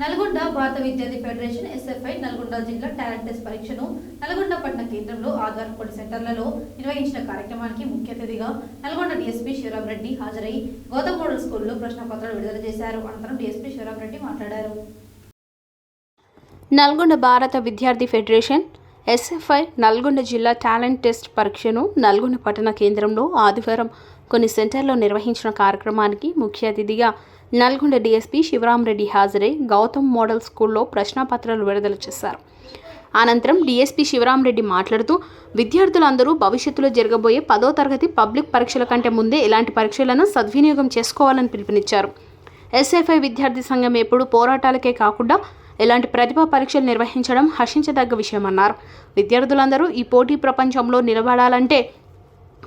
నల్గొండ భారత విద్యార్థి federation SFI Nalgonda జిల్లా టాలెంట్ టెస్ట్ పరీక్షను నల్గొండ పట్టణ కేంద్రంలో ఆధార్ కోడి సెంటర్లలో నిర్వహించిన కార్యక్రమానికి ముఖ్య అతిథిగా నల్గొండ డిఎస్పీ శివరాం రెడ్డి హాజరై గౌతమ్ మోడల్ స్కూల్లో ప్రశ్నపత్రాలు విడుదల చేశారు. అనంతరం డిఎస్పీ శివరాం రెడ్డి మాట్లాడారు. నల్గొండ భారత విద్యార్థి ఫెడరేషన్ ఎస్ఎఫ్ఐ నల్గొండ జిల్లా టాలెంట్ టెస్ట్ పరీక్షను నల్గొండ పట్టణ కేంద్రంలో ఆదివారం కొన్ని సెంటర్లో నిర్వహించిన కార్యక్రమానికి ముఖ్య అతిథిగా నల్గొండ డీఎస్పీ శివరామరెడ్డి హాజరై గౌతమ్ మోడల్ స్కూల్లో ప్రశ్నపత్రాలు విడుదల చేశారు. అనంతరం డీఎస్పీ శివరామరెడ్డి మాట్లాడుతూ విద్యార్థులందరూ భవిష్యత్తులో జరగబోయే పదో తరగతి పబ్లిక్ పరీక్షల కంటే ముందే ఇలాంటి పరీక్షలను సద్వినియోగం చేసుకోవాలని పిలుపునిచ్చారు. ఎస్ఎఫ్ఐ విద్యార్థి సంఘం ఎప్పుడు పోరాటాలకే కాకుండా ఇలాంటి ప్రతిభా పరీక్షలు నిర్వహించడం హర్షించదగ్గ విషయమన్నారు. విద్యార్థులందరూ ఈ పోటీ ప్రపంచంలో నిలబడాలంటే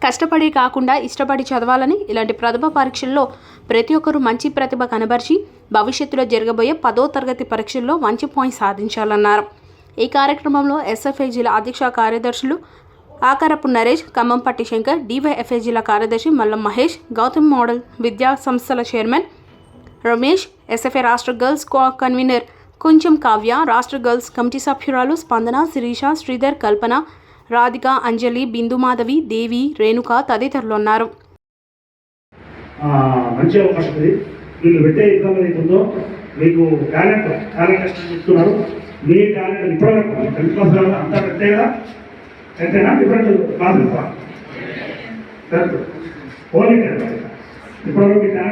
కష్టపడి కాకుండా ఇష్టపడి చదవాలని ఇలాంటి ప్రతిభ పరీక్షల్లో ప్రతి ఒక్కరూ మంచి ప్రతిభ కనబరిచి భవిష్యత్తులో జరగబోయే పదో తరగతి పరీక్షల్లో మంచి పాయింట్ సాధించాలన్నారు. ఈ కార్యక్రమంలో ఎస్ఎఫ్ఐ జిల్లా అధ్యక్ష కార్యదర్శులు ఆకారపు నరేష్ ఖమ్మంపట్టి శంకర్ డివైఎఫ్ఐ జిల్లా కార్యదర్శి మల్లం మహేష్ గౌతమ్ మోడల్ విద్యా సంస్థల చైర్మన్ రమేష్ ఎస్ఎఫ్ఐ రాష్ట్ర గర్ల్స్ కో కన్వీనర్ కొంచెం కావ్య రాష్ట్ర గర్ల్స్ కమిటీ సభ్యురాలు స్పందన శిరీష శ్రీధర్ కల్పన రాధిక అంజలి బిందుమాధవి దేవి రేణుక తదితరులు ఉన్నారు మంచి అవకాశం ఇది. వీళ్ళు పెట్టే ఎగ్జామ్ ఏదైతే ఉందో మీకు టాలెంట్ టాలెంట్ టెస్ట్ చెప్తున్నారు. మీ టాలెంట్ ఇప్పటివరకు టెన్త్ క్లాస్ కాదు అంతా పెట్టేగా ఎంతైనా డిఫరెంట్ క్లాసెస్ ఓన్లీ ఇప్పటివరకు మీ టాలెంట్